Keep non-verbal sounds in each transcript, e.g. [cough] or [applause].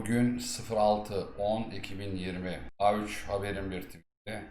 Bugün 06.10.2020 A3 haberin bir tweet'i.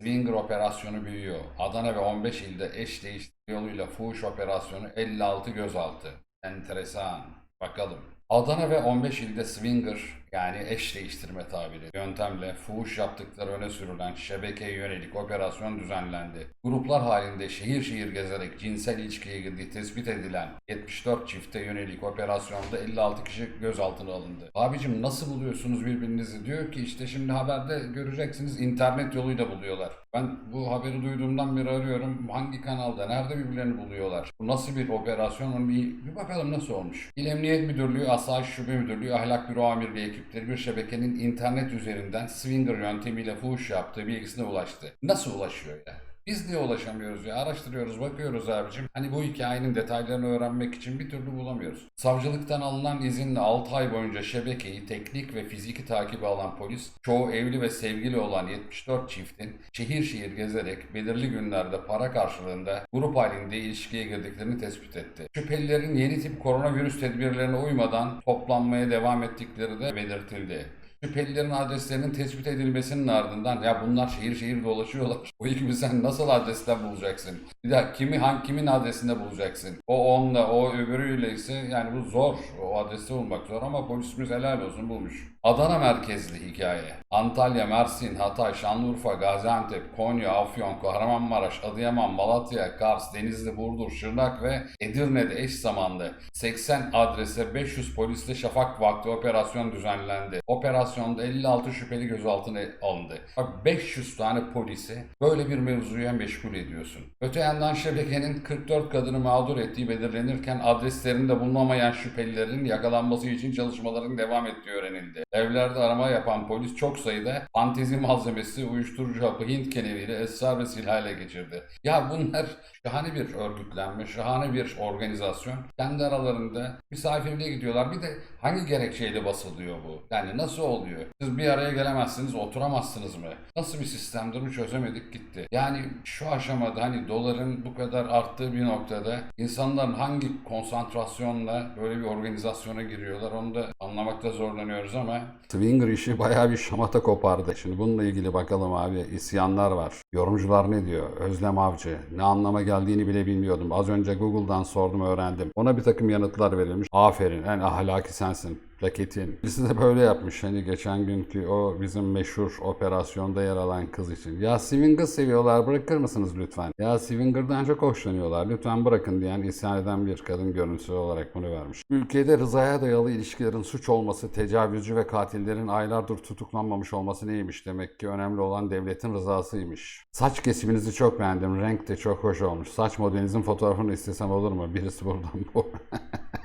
Swinger operasyonu büyüyor. Adana ve 15 ilde eş değiştirme yoluyla fuhuş operasyonu 56 gözaltı. Enteresan. Bakalım. Adana ve 15 ilde swinger yani eş değiştirme tabiri yöntemle fuhuş yaptıkları öne sürülen şebekeye yönelik operasyon düzenlendi. Gruplar halinde şehir şehir gezerek cinsel ilişkiye girdiği tespit edilen 74 çifte yönelik operasyonda 56 kişi gözaltına alındı. Abicim nasıl buluyorsunuz birbirinizi? Diyor ki işte şimdi haberde göreceksiniz internet yoluyla buluyorlar. Ben bu haberi duyduğumdan beri arıyorum. Hangi kanalda, nerede birbirlerini buluyorlar? Bu nasıl bir operasyon? Bir, bir bakalım nasıl olmuş. İl Emniyet Müdürlüğü, Asayiş Şube Müdürlüğü, Ahlak Büro Amirliği ekipleri bir şebekenin internet üzerinden swinger yöntemiyle fuhuş yaptığı bilgisine ulaştı. Nasıl ulaşıyor ya? Biz niye ulaşamıyoruz ya? Araştırıyoruz, bakıyoruz abicim. Hani bu hikayenin detaylarını öğrenmek için bir türlü bulamıyoruz. Savcılıktan alınan izinle 6 ay boyunca şebekeyi teknik ve fiziki takibi alan polis, çoğu evli ve sevgili olan 74 çiftin şehir şehir gezerek belirli günlerde para karşılığında grup halinde ilişkiye girdiklerini tespit etti. Şüphelilerin yeni tip koronavirüs tedbirlerine uymadan toplanmaya devam ettikleri de belirtildi. Şüphelilerin adreslerinin tespit edilmesinin ardından ya bunlar şehir şehir dolaşıyorlar. [laughs] O ekibi sen nasıl adresten bulacaksın? Bir daha kimi hangi kimin adresinde bulacaksın? O onunla o öbürüyle ise yani bu zor. O adreste bulmak zor ama polisimiz helal olsun bulmuş. Adana merkezli hikaye. Antalya, Mersin, Hatay, Şanlıurfa, Gaziantep, Konya, Afyon, Kahramanmaraş, Adıyaman, Malatya, Kars, Denizli, Burdur, Şırnak ve Edirne'de eş zamanlı 80 adrese 500 polisle şafak vakti operasyon düzenlendi. Operasyonda 56 şüpheli gözaltına alındı. Bak 500 tane polisi böyle bir mevzuya meşgul ediyorsun. Öte yandan şebekenin 44 kadını mağdur ettiği belirlenirken adreslerinde bulunamayan şüphelilerin yakalanması için çalışmaların devam ettiği öğrenildi. Evlerde arama yapan polis çok sayıda fantezi malzemesi, uyuşturucu hapı, Hint keneviyle esrar ve silah ele geçirdi. Ya bunlar şahane bir örgütlenme, şahane bir organizasyon. Kendi aralarında misafirliğe gidiyorlar. Bir de hangi gerekçeyle basılıyor bu? Yani nasıl oluyor? Siz bir araya gelemezsiniz, oturamazsınız mı? Nasıl bir sistemdir mi çözemedik gitti. Yani şu aşamada hani doların bu kadar arttığı bir noktada insanların hangi konsantrasyonla böyle bir organizasyona giriyorlar onu da anlamakta zorlanıyoruz ama Swinger işi bayağı bir şamata kopardı. Şimdi bununla ilgili bakalım abi isyanlar var. Yorumcular ne diyor? Özlem Avcı. Ne anlama geldiğini bile bilmiyordum. Az önce Google'dan sordum öğrendim. Ona bir takım yanıtlar verilmiş. Aferin en ahlaki sensin. Plaketin. Birisi de böyle yapmış hani geçen günkü o bizim meşhur operasyonda yer alan kız için. Ya Swinger seviyorlar bırakır mısınız lütfen? Ya Swinger'dan çok hoşlanıyorlar lütfen bırakın diyen isyan eden bir kadın görüntüsü olarak bunu vermiş. Ülkede rızaya dayalı ilişkilerin suç olması, tecavüzcü ve katillerin aylardır tutuklanmamış olması neymiş? Demek ki önemli olan devletin rızasıymış. Saç kesiminizi çok beğendim. Renk de çok hoş olmuş. Saç modelinizin fotoğrafını istesem olur mu? Birisi buradan bu. [laughs]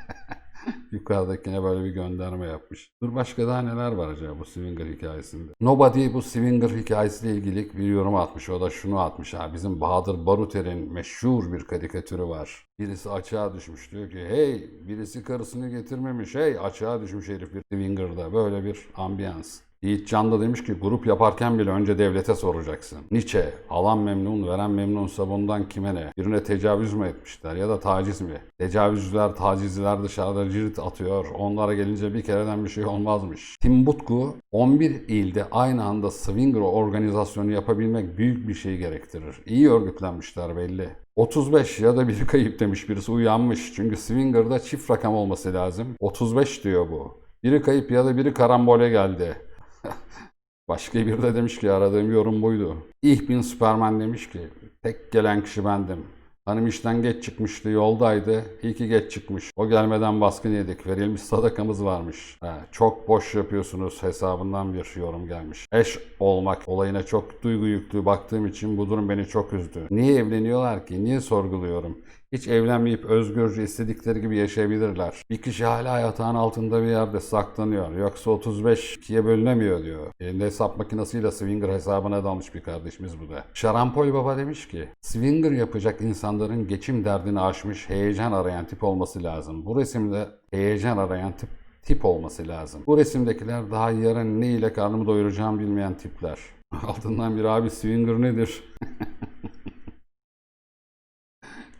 Yukarıdakine böyle bir gönderme yapmış. Dur başka daha neler var acaba bu Swinger hikayesinde? Nobody bu Swinger hikayesiyle ilgili bir yorum atmış. O da şunu atmış ha. Bizim Bahadır Baruter'in meşhur bir karikatürü var. Birisi açığa düşmüş diyor ki hey birisi karısını getirmemiş hey açığa düşmüş herif bir Swinger'da. Böyle bir ambiyans. Yiğit Can da demiş ki grup yaparken bile önce devlete soracaksın. Nietzsche, alan memnun, veren memnunsa bundan kime ne? Birine tecavüz mü etmişler ya da taciz mi? Tecavüzcüler, tacizciler dışarıda cirit atıyor. Onlara gelince bir kereden bir şey olmazmış. Timbuktu 11 ilde aynı anda swinger organizasyonu yapabilmek büyük bir şey gerektirir. İyi örgütlenmişler belli. 35 ya da biri kayıp demiş birisi uyanmış. Çünkü swinger'da çift rakam olması lazım. 35 diyor bu. Biri kayıp ya da biri karambole geldi. Başka bir de demiş ki aradığım yorum buydu. Ich bin Superman demiş ki tek gelen kişi bendim. Hanım işten geç çıkmıştı yoldaydı. İyi ki geç çıkmış. O gelmeden baskın yedik. Verilmiş sadakamız varmış. He, çok boş yapıyorsunuz hesabından bir yorum gelmiş. Eş olmak olayına çok duygu yüklü baktığım için bu durum beni çok üzdü. Niye evleniyorlar ki? Niye sorguluyorum? Hiç evlenmeyip özgürce istedikleri gibi yaşayabilirler. Bir kişi hala yatağın altında bir yerde saklanıyor. Yoksa 35 ikiye bölünemiyor diyor. Elinde hesap makinesiyle Swinger hesabına dalmış bir kardeşimiz bu da. Şarampol Baba demiş ki, Swinger yapacak insanların geçim derdini aşmış, heyecan arayan tip olması lazım. Bu resimde heyecan arayan tip tip olması lazım. Bu resimdekiler daha yarın ne ile karnımı doyuracağım bilmeyen tipler. [laughs] Altından bir abi Swinger nedir? [laughs]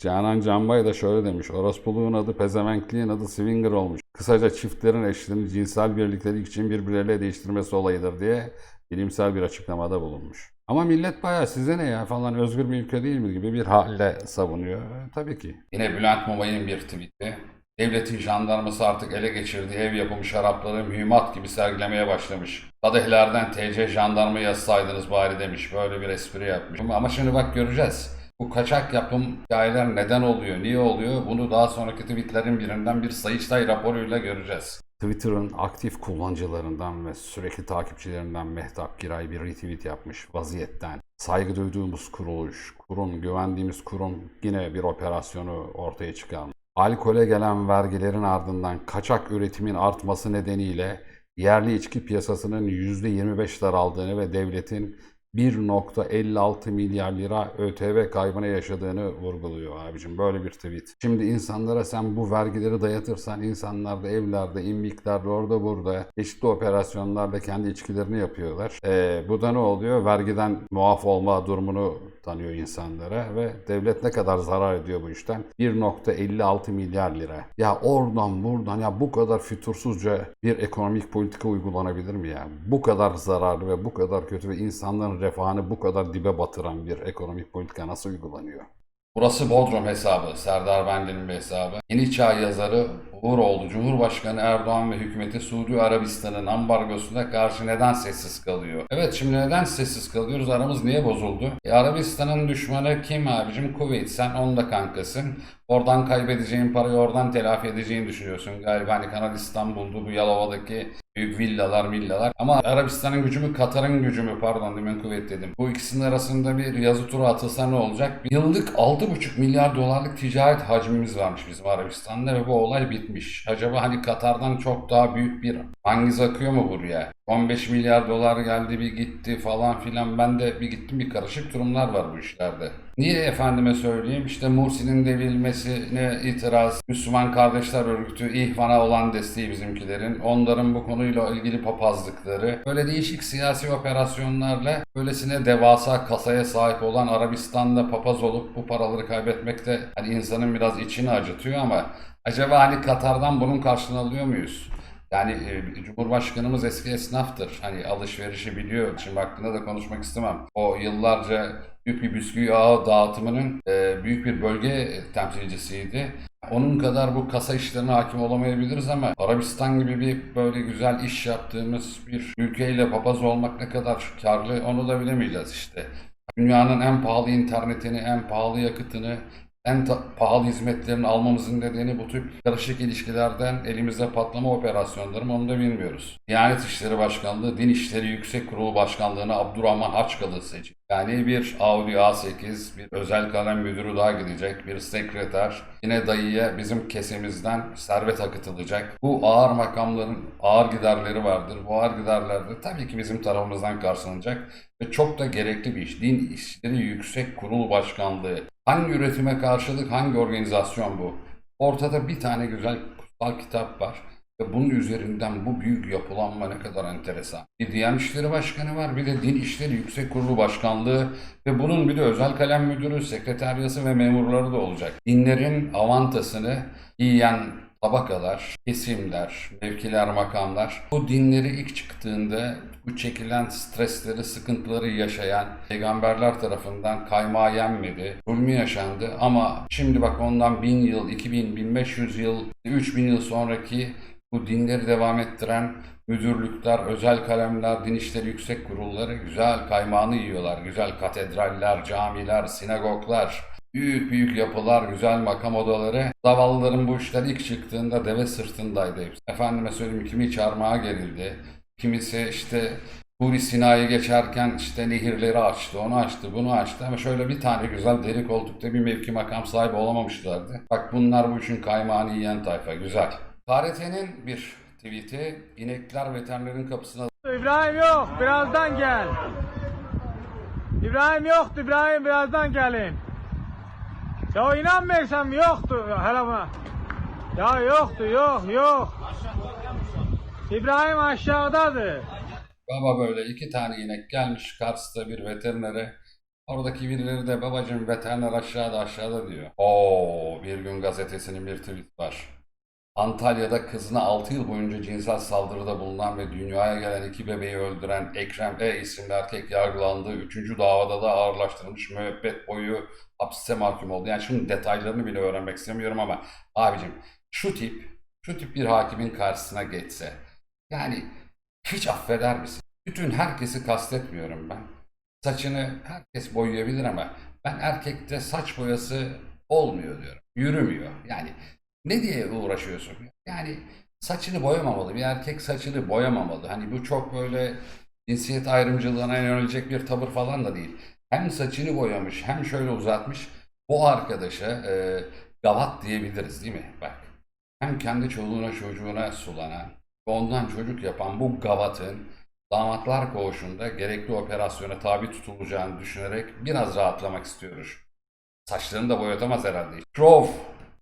Canan Canbay da şöyle demiş. Orospuluğun adı pezevenkliğin adı swinger olmuş. Kısaca çiftlerin eşlerini cinsel birliktelik için birbirleriyle değiştirmesi olayıdır diye bilimsel bir açıklamada bulunmuş. Ama millet bayağı size ne ya falan özgür bir ülke değil mi gibi bir halle savunuyor. Tabii ki. Yine Bülent Mobay'ın bir tweet'i. Devletin jandarması artık ele geçirdiği ev yapımı şarapları mühimmat gibi sergilemeye başlamış. Kadehlerden TC jandarma yazsaydınız bari demiş. Böyle bir espri yapmış. Ama şimdi bak göreceğiz. Bu kaçak yapım hikayeler neden oluyor, niye oluyor? Bunu daha sonraki tweetlerin birinden bir Sayıştay raporuyla göreceğiz. Twitter'ın aktif kullanıcılarından ve sürekli takipçilerinden Mehtap Giray bir retweet yapmış vaziyetten. Saygı duyduğumuz kuruluş, kurum, güvendiğimiz kurum yine bir operasyonu ortaya çıkarmış. Alkole gelen vergilerin ardından kaçak üretimin artması nedeniyle yerli içki piyasasının %25 daraldığını ve devletin 1.56 milyar lira ÖTV kaybına yaşadığını vurguluyor abicim. Böyle bir tweet. Şimdi insanlara sen bu vergileri dayatırsan insanlar da evlerde, imliklerde, orada burada çeşitli operasyonlarda kendi içkilerini yapıyorlar. Ee, bu da ne oluyor? Vergiden muaf olma durumunu tanıyor insanlara ve devlet ne kadar zarar ediyor bu işten? 1.56 milyar lira. Ya oradan buradan ya bu kadar fütursuzca bir ekonomik politika uygulanabilir mi ya? Bu kadar zararlı ve bu kadar kötü ve insanların refahını bu kadar dibe batıran bir ekonomik politika nasıl uygulanıyor? Burası Bodrum hesabı, Serdar Bendi'nin bir hesabı. Yeni Çağ yazarı Uğuroğlu, Cumhurbaşkanı Erdoğan ve hükümeti Suudi Arabistan'ın ambargosuna karşı neden sessiz kalıyor? Evet şimdi neden sessiz kalıyoruz? Aramız niye bozuldu? E, Arabistan'ın düşmanı kim abicim? Kuveyt. Sen onun da kankasın. Oradan kaybedeceğin parayı oradan telafi edeceğini düşünüyorsun. Galiba hani Kanal İstanbul'du bu Yalova'daki büyük villalar villalar. Ama Arabistan'ın gücü mü Katar'ın gücü mü pardon demin kuvvet dedim. Bu ikisinin arasında bir yazı turu atılsa ne olacak? Yıllık 6,5 milyar dolarlık ticaret hacmimiz varmış bizim Arabistan'da ve bu olay bitmiş. Acaba hani Katar'dan çok daha büyük bir hangiz akıyor mu buraya? 15 milyar dolar geldi bir gitti falan filan. Ben de bir gittim bir karışık durumlar var bu işlerde. Niye efendime söyleyeyim? İşte Mursi'nin devrilmesine itiraz, Müslüman Kardeşler Örgütü, İhvan'a olan desteği bizimkilerin, onların bu konuyla ilgili papazlıkları, böyle değişik siyasi operasyonlarla böylesine devasa kasaya sahip olan Arabistan'da papaz olup bu paraları kaybetmek de hani insanın biraz içini acıtıyor ama acaba hani Katar'dan bunun karşılığını alıyor muyuz? Yani e, Cumhurbaşkanımız eski esnaftır. Hani alışverişi biliyor. Şimdi hakkında da konuşmak istemem. O yıllarca büyük bir bisküvi ağı dağıtımının e, büyük bir bölge temsilcisiydi. Onun kadar bu kasa işlerine hakim olamayabiliriz ama Arabistan gibi bir böyle güzel iş yaptığımız bir ülkeyle papaz olmak ne kadar karlı onu da bilemeyeceğiz işte. Dünyanın en pahalı internetini, en pahalı yakıtını, en pahalı hizmetlerini almamızın nedeni bu tip karışık ilişkilerden elimizde patlama operasyonları mı onu da bilmiyoruz. Diyanet İşleri Başkanlığı, Din İşleri Yüksek Kurulu Başkanlığı'na Abdurrahman Haçkalı seçildi. Yani bir Audi A8, bir özel kalem müdürü daha gidecek, bir sekreter, yine dayıya bizim kesimizden servet akıtılacak. Bu ağır makamların ağır giderleri vardır. Bu ağır giderler de tabii ki bizim tarafımızdan karşılanacak ve çok da gerekli bir iş. Din İşleri Yüksek Kurulu Başkanlığı. Hangi üretime karşılık hangi organizasyon bu? Ortada bir tane güzel kutsal kitap var. Ve bunun üzerinden bu büyük yapılanma ne kadar enteresan. Bir Diyanet İşleri Başkanı var, bir de Din İşleri Yüksek Kurulu Başkanlığı ve bunun bir de özel kalem müdürü, sekreteryası ve memurları da olacak. Dinlerin avantasını yiyen tabakalar, kesimler, mevkiler, makamlar bu dinleri ilk çıktığında bu çekilen stresleri, sıkıntıları yaşayan peygamberler tarafından kaymağı yenmedi, zulmü yaşandı ama şimdi bak ondan 1000 yıl, 2000, 1500 yıl, 3000 yıl sonraki bu dinleri devam ettiren müdürlükler, özel kalemler, din işleri yüksek kurulları güzel kaymağını yiyorlar. Güzel katedraller, camiler, sinagoglar, büyük büyük yapılar, güzel makam odaları. Zavallıların bu işler ilk çıktığında deve sırtındaydı hepsi. Efendime söyleyeyim kimi çarmıha gerildi. Kimisi işte Huri Sina'yı geçerken işte nehirleri açtı, onu açtı, bunu açtı ama şöyle bir tane güzel deri koltukta bir mevki makam sahibi olamamışlardı. Bak bunlar bu işin kaymağını yiyen tayfa, güzel. KRT'nin bir tweet'i inekler veterinerin kapısına İbrahim yok, birazdan gel. İbrahim yoktu, İbrahim birazdan gelin. Ya inanmıyorsam yoktu hele buna. Ya yoktu, yok, yok. İbrahim aşağıdadır. Baba böyle iki tane inek gelmiş Kars'ta bir veterinere Oradaki birileri de babacım veteriner aşağıda aşağıda diyor. Oo bir gün gazetesinin bir tweet var. Antalya'da kızına 6 yıl boyunca cinsel saldırıda bulunan ve dünyaya gelen iki bebeği öldüren Ekrem E isimli erkek yargılandı. Üçüncü davada da ağırlaştırılmış müebbet boyu hapse mahkum oldu. Yani şunun detaylarını bile öğrenmek istemiyorum ama abicim şu tip, şu tip bir hakimin karşısına geçse yani hiç affeder misin? Bütün herkesi kastetmiyorum ben. Saçını herkes boyayabilir ama ben erkekte saç boyası olmuyor diyorum. Yürümüyor. Yani ne diye uğraşıyorsun? Yani saçını boyamamalı. Bir erkek saçını boyamamalı. Hani bu çok böyle cinsiyet ayrımcılığına yönelecek bir tavır falan da değil. Hem saçını boyamış hem şöyle uzatmış. Bu arkadaşa e, gavat diyebiliriz değil mi? Bak. Hem kendi çoluğuna çocuğuna sulanan ve ondan çocuk yapan bu gavatın damatlar koğuşunda gerekli operasyona tabi tutulacağını düşünerek biraz rahatlamak istiyoruz. Saçlarını da boyatamaz herhalde. Şov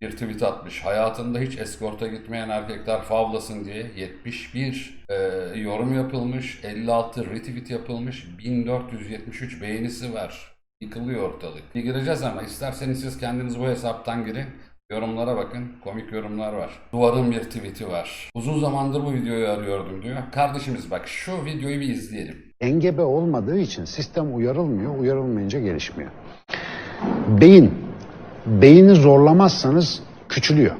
bir tweet atmış. Hayatında hiç eskorta gitmeyen erkekler favlasın diye 71 e, yorum yapılmış, 56 retweet yapılmış, 1473 beğenisi var. Yıkılıyor ortalık. Bir gireceğiz ama isterseniz siz kendiniz bu hesaptan girin. Yorumlara bakın. Komik yorumlar var. Duvarın bir tweet'i var. Uzun zamandır bu videoyu arıyordum diyor. Kardeşimiz bak şu videoyu bir izleyelim. engebe olmadığı için sistem uyarılmıyor, uyarılmayınca gelişmiyor. Beyin, beyni zorlamazsanız küçülüyor.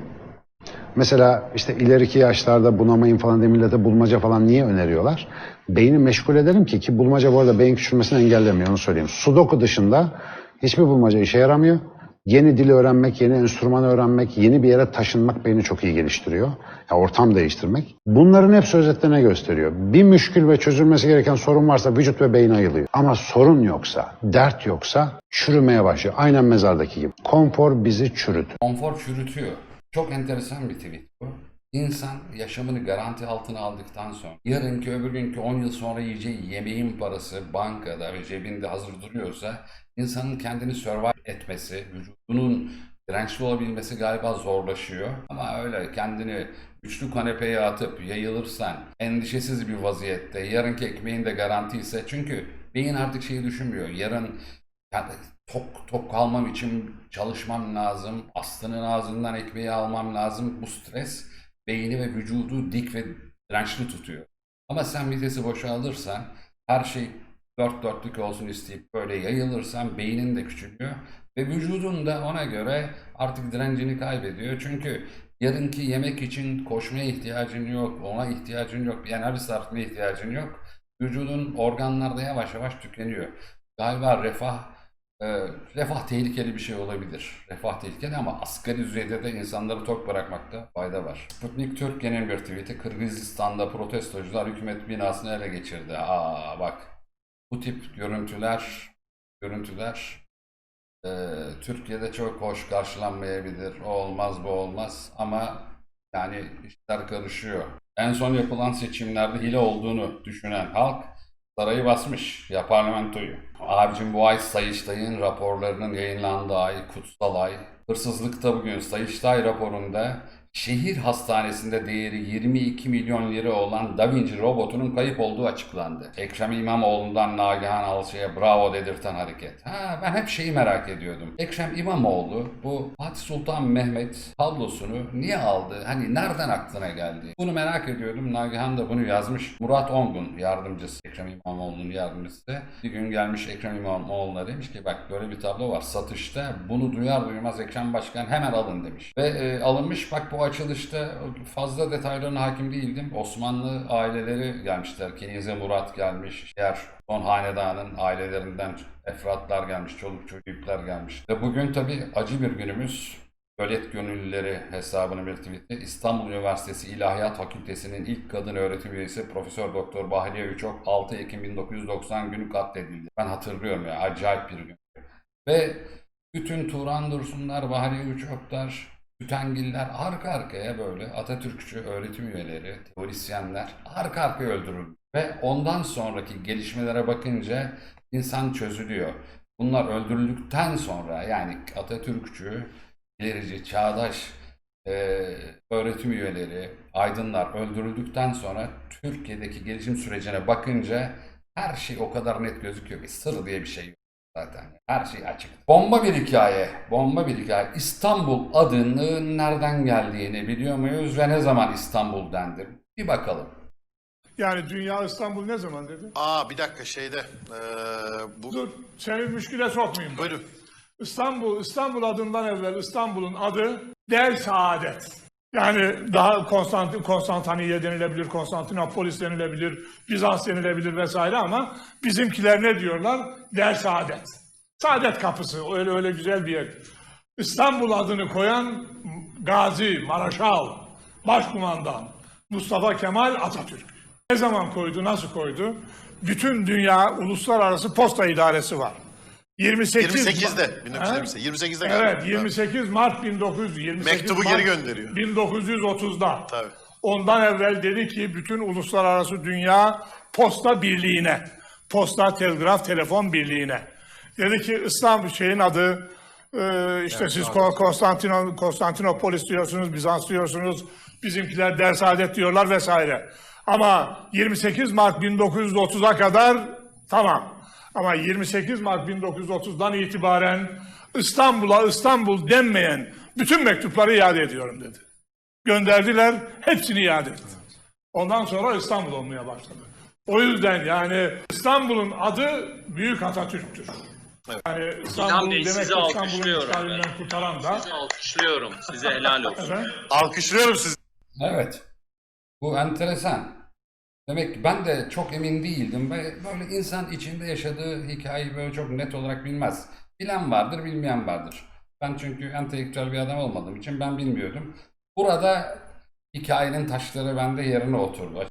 Mesela işte ileriki yaşlarda bunamayın falan diye millete bulmaca falan niye öneriyorlar? Beyni meşgul ederim ki ki bulmaca bu arada beyin küçülmesini engellemiyor onu söyleyeyim. Sudoku dışında hiçbir bulmaca işe yaramıyor. Yeni dil öğrenmek, yeni enstrüman öğrenmek, yeni bir yere taşınmak beyni çok iyi geliştiriyor. Ya ortam değiştirmek. Bunların hepsi özetle ne gösteriyor? Bir müşkül ve çözülmesi gereken sorun varsa vücut ve beyin ayılıyor. Ama sorun yoksa, dert yoksa çürümeye başlıyor. Aynen mezardaki gibi. Konfor bizi çürütür. Konfor çürütüyor. Çok enteresan bir tweet bu. İnsan yaşamını garanti altına aldıktan sonra yarınki öbür günkü 10 yıl sonra yiyeceği yemeğin parası bankada ve cebinde hazır duruyorsa insanın kendini survive etmesi, vücudunun dirençli olabilmesi galiba zorlaşıyor. Ama öyle kendini güçlü kanepeye atıp yayılırsan endişesiz bir vaziyette yarınki ekmeğin de garanti ise çünkü beyin artık şeyi düşünmüyor. Yarın yani tok tok kalmam için çalışmam lazım. Aslanın ağzından ekmeği almam lazım. Bu stres beyni ve vücudu dik ve dirençli tutuyor. Ama sen vitesi boşaltırsan her şey dört dörtlük olsun isteyip böyle yayılırsan beynin de küçülüyor ve vücudun da ona göre artık direncini kaybediyor. Çünkü yarınki yemek için koşmaya ihtiyacın yok, ona ihtiyacın yok, bir enerji sarfına ihtiyacın yok. Vücudun organlarda yavaş yavaş tükeniyor. Galiba refah e, refah tehlikeli bir şey olabilir. Refah tehlikeli ama asgari düzeyde de insanları tok bırakmakta fayda var. Sputnik Türkiye'nin bir tweet'i Kırgızistan'da protestocular hükümet binasını ele geçirdi. Aa bak bu tip görüntüler görüntüler e, Türkiye'de çok hoş karşılanmayabilir. O olmaz bu olmaz ama yani işler karışıyor. En son yapılan seçimlerde hile olduğunu düşünen halk sarayı basmış ya parlamentoyu. Abicim bu ay Sayıştay'ın raporlarının yayınlandığı ay, kutsal ay. Hırsızlıkta bugün Sayıştay raporunda şehir hastanesinde değeri 22 milyon lira olan Da Vinci robotunun kayıp olduğu açıklandı. Ekrem İmamoğlu'ndan Nagihan Alçı'ya bravo dedirten hareket. Ha, ben hep şeyi merak ediyordum. Ekrem İmamoğlu bu Fatih Sultan Mehmet tablosunu niye aldı? Hani nereden aklına geldi? Bunu merak ediyordum. Nagihan da bunu yazmış. Murat Ongun yardımcısı Ekrem İmamoğlu'nun yardımcısı. Bir gün gelmiş Ekrem İmamoğlu'na demiş ki bak böyle bir tablo var satışta. Bunu duyar duymaz Ekrem Başkan hemen alın demiş. Ve e, alınmış bak bu açılışta fazla detaylarına hakim değildim. Osmanlı aileleri gelmişler. Kenize Murat gelmiş. Diğer son hanedanın ailelerinden efratlar gelmiş. Çoluk çocuklar gelmiş. Ve bugün tabii acı bir günümüz. Ölet Gönüllüleri hesabının bir tweet'i İstanbul Üniversitesi İlahiyat Fakültesi'nin ilk kadın öğretim üyesi Profesör Doktor Bahriye Üçok 6 Ekim 1990 günü katledildi. Ben hatırlıyorum ya acayip bir gün. Ve bütün Turan Dursunlar, Bahriye Üçoklar, Tütengiller arka arkaya böyle Atatürkçü öğretim üyeleri, teorisyenler arka arkaya öldürüldü. Ve ondan sonraki gelişmelere bakınca insan çözülüyor. Bunlar öldürüldükten sonra yani Atatürkçü, ilerici, çağdaş e, öğretim üyeleri, aydınlar öldürüldükten sonra Türkiye'deki gelişim sürecine bakınca her şey o kadar net gözüküyor ki sır diye bir şey yok. Zaten. Her şey açık. Bomba bir hikaye. Bomba bir hikaye. İstanbul adının nereden geldiğini biliyor muyuz ve ne zaman İstanbul dendi? Bir bakalım. Yani Dünya İstanbul ne zaman dedi? Aa bir dakika şeyde eee, bu Dur, seni müşküle sokmayayım. buyurun. İstanbul, İstanbul adından evvel İstanbul'un adı Der Saadet. Yani daha Konstantin, Konstantiniye denilebilir, Konstantinopolis denilebilir, Bizans denilebilir vesaire ama bizimkiler ne diyorlar? Der Saadet. Saadet kapısı, öyle öyle güzel bir yer. İstanbul adını koyan Gazi, Maraşal, Başkumandan Mustafa Kemal Atatürk. Ne zaman koydu, nasıl koydu? Bütün dünya uluslararası posta idaresi var. 28 28'de, Ma- 1928, Ha? 28'de galiba. Evet, 28 Mart 1928 Mektubu Mart geri gönderiyor. 1930'da. Tabii. Ondan evvel dedi ki bütün uluslararası dünya posta birliğine, posta, telgraf, telefon birliğine. Dedi ki İstanbul şeyin adı e, işte siz Ko- Konstantino, Konstantinopolis diyorsunuz, Bizans diyorsunuz, bizimkiler Dersaadet diyorlar vesaire. Ama 28 Mart 1930'a kadar tamam. Ama 28 Mart 1930'dan itibaren İstanbul'a İstanbul denmeyen bütün mektupları iade ediyorum dedi. Gönderdiler, hepsini iade etti. Ondan sonra İstanbul olmaya başladı. O yüzden yani İstanbul'un adı Büyük Atatürk'tür. Yani İstanbul Bey, demek İstanbul'un alkışlıyorum işgalinden ben. kurtaran da Sizi alkışlıyorum. Size helal olsun. efendim, Alkışlıyorum sizi. Evet. Bu enteresan. Demek ki ben de çok emin değildim ve böyle insan içinde yaşadığı hikayeyi böyle çok net olarak bilmez. Bilen vardır, bilmeyen vardır. Ben çünkü entelektüel bir adam olmadığım için ben bilmiyordum. Burada hikayenin taşları bende yerine oturdu.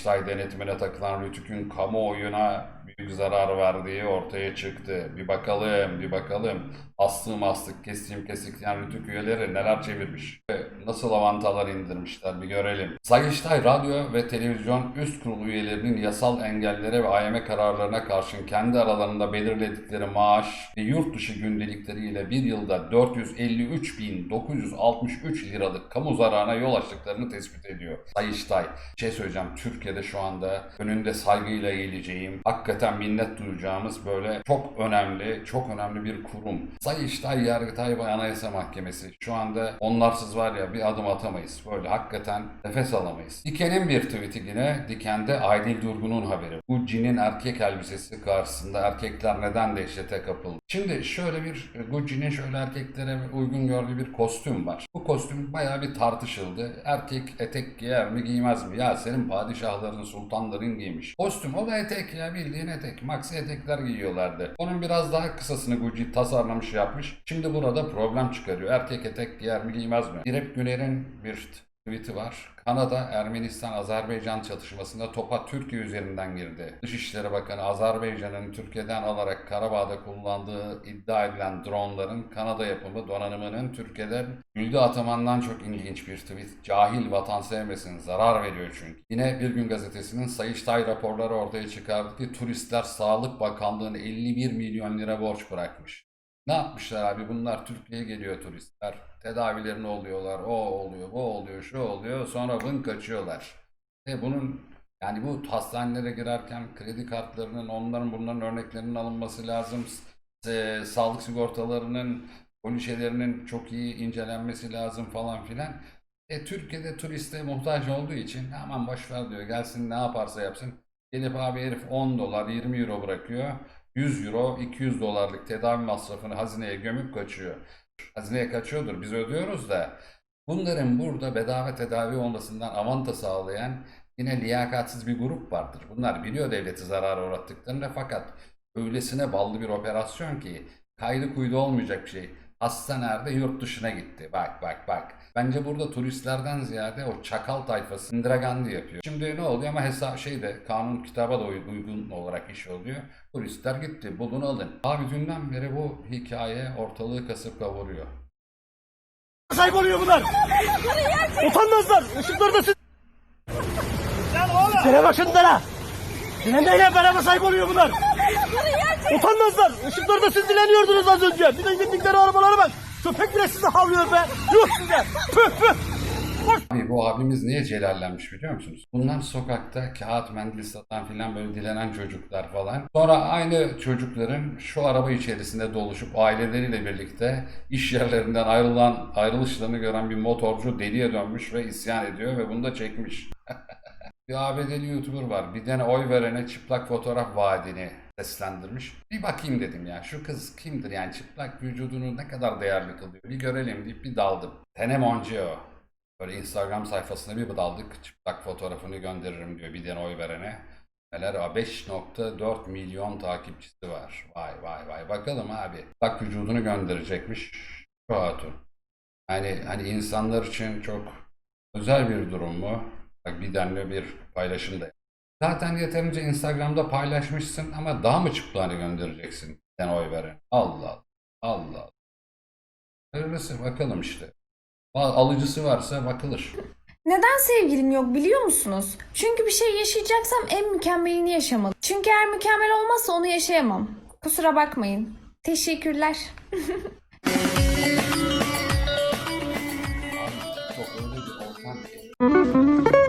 Sayıştay denetimine takılan Rütük'ün kamuoyuna büyük zarar verdiği ortaya çıktı. Bir bakalım, bir bakalım. Astığım astık, kestiğim kesikleyen Rütük üyeleri neler çevirmiş. Ve Nasıl avantalar indirmişler bir görelim. Sayıştay Radyo ve Televizyon Üst Kurulu üyelerinin yasal engellere ve AYM kararlarına karşın kendi aralarında belirledikleri maaş ve yurt dışı gündelikleriyle bir yılda 453.963 liralık kamu zararına yol açtıklarını tespit ediyor. Sayıştay. Bir şey söyleyeceğim. Türkiye'de şu anda önünde saygıyla eğileceğim, hakikaten minnet duyacağımız böyle çok önemli, çok önemli bir kurum. Sayıştay, Yargıtay ve Anayasa Mahkemesi. Şu anda onlarsız var ya bir adım atamayız. Böyle hakikaten nefes alamayız. Diken'in bir tweet'i yine Diken'de Aydil Durgun'un haberi. Bu cinin erkek elbisesi karşısında erkekler neden dehşete kapıldı? Şimdi şöyle bir Gucci'nin şöyle erkeklere uygun gördüğü bir kostüm var. Bu kostüm bayağı bir tartışıldı. Erkek etek giyer mi giymez mi? Ya senin padişahların, sultanların giymiş. Kostüm o da etek ya bildiğin etek. Maxi etekler giyiyorlardı. Onun biraz daha kısasını Gucci tasarlamış yapmış. Şimdi burada problem çıkarıyor. Erkek etek giyer mi giymez mi? İrep Güner'in bir tweet'i var. Kanada, Ermenistan, Azerbaycan çatışmasında topa Türkiye üzerinden girdi. Dışişleri Bakanı Azerbaycan'ın Türkiye'den alarak Karabağ'da kullandığı iddia edilen dronların Kanada yapımı donanımının Türkiye'den Güldü Ataman'dan çok ilginç bir tweet. Cahil vatan sevmesin, zarar veriyor çünkü. Yine Bir Gün Gazetesi'nin Sayıştay raporları ortaya çıkardı ki turistler Sağlık Bakanlığı'na 51 milyon lira borç bırakmış. Ne yapmışlar abi? Bunlar Türkiye'ye geliyor turistler. Tedavilerini oluyorlar. O oluyor, bu oluyor, şu oluyor. Sonra vın kaçıyorlar. E bunun yani bu hastanelere girerken kredi kartlarının onların bunların örneklerinin alınması lazım. S- sağlık sigortalarının poliçelerinin çok iyi incelenmesi lazım falan filan. E, Türkiye'de turiste muhtaç olduğu için aman boş ver diyor gelsin ne yaparsa yapsın. Gelip abi herif 10 dolar 20 euro bırakıyor. 100 euro 200 dolarlık tedavi masrafını hazineye gömüp kaçıyor. Hazineye kaçıyordur biz ödüyoruz da bunların burada bedava tedavi olmasından avanta sağlayan yine liyakatsiz bir grup vardır. Bunlar biliyor devleti zarara uğrattıklarını fakat Öylesine ballı bir operasyon ki kaydı kuydu olmayacak bir şey. Hasta nerede? Yurt dışına gitti. Bak bak bak. Bence burada turistlerden ziyade o çakal tayfası Indira Gandhi yapıyor. Şimdi ne oluyor ama hesap şeyde kanun kitaba da uy- uygun olarak iş oluyor. Turistler gitti. Bulun alın. Abi dünden beri bu hikaye ortalığı kasıp kavuruyor. sahip oluyor bunlar. Utanmazlar. Işıklarda siz... Sene başında Dilendeyle beraber sahip oluyor bunlar. Utanmazlar. Işıklarda siz dileniyordunuz az önce. Bir de gittikleri arabalara bak. Köpek bile sizi havlıyor be. Yuh size. Püh püh. Abi bu abimiz niye celallenmiş biliyor musunuz? Bunlar sokakta kağıt mendil satan filan böyle dilenen çocuklar falan. Sonra aynı çocukların şu araba içerisinde doluşup aileleriyle birlikte iş yerlerinden ayrılan ayrılışlarını gören bir motorcu deliye dönmüş ve isyan ediyor ve bunu da çekmiş. [laughs] bir ABD'li YouTuber var. Bir tane oy verene çıplak fotoğraf vaadini seslendirmiş. Bir bakayım dedim ya şu kız kimdir yani çıplak vücudunu ne kadar değerli kılıyor bir görelim deyip bir daldım. Tene Moncio. Böyle Instagram sayfasına bir daldık. Çıplak fotoğrafını gönderirim diyor bir oy verene. Neler var? 5.4 milyon takipçisi var. Vay vay vay. Bakalım abi. Bak vücudunu gönderecekmiş. Şu hatun. Hani, hani insanlar için çok özel bir durum mu? Bak bir denli bir paylaşım da. Zaten yeterince Instagram'da paylaşmışsın ama daha mı çıplağını göndereceksin? Tane oy veren. Allah Allah. Allah. Öylesi bakalım işte. Al- Alıcısı varsa bakılır. [laughs] Neden sevgilim yok biliyor musunuz? Çünkü bir şey yaşayacaksam en mükemmelini yaşamalı. Çünkü eğer mükemmel olmazsa onu yaşayamam. Kusura bakmayın. Teşekkürler. [laughs] Çok öyle bir ortam ki. [laughs]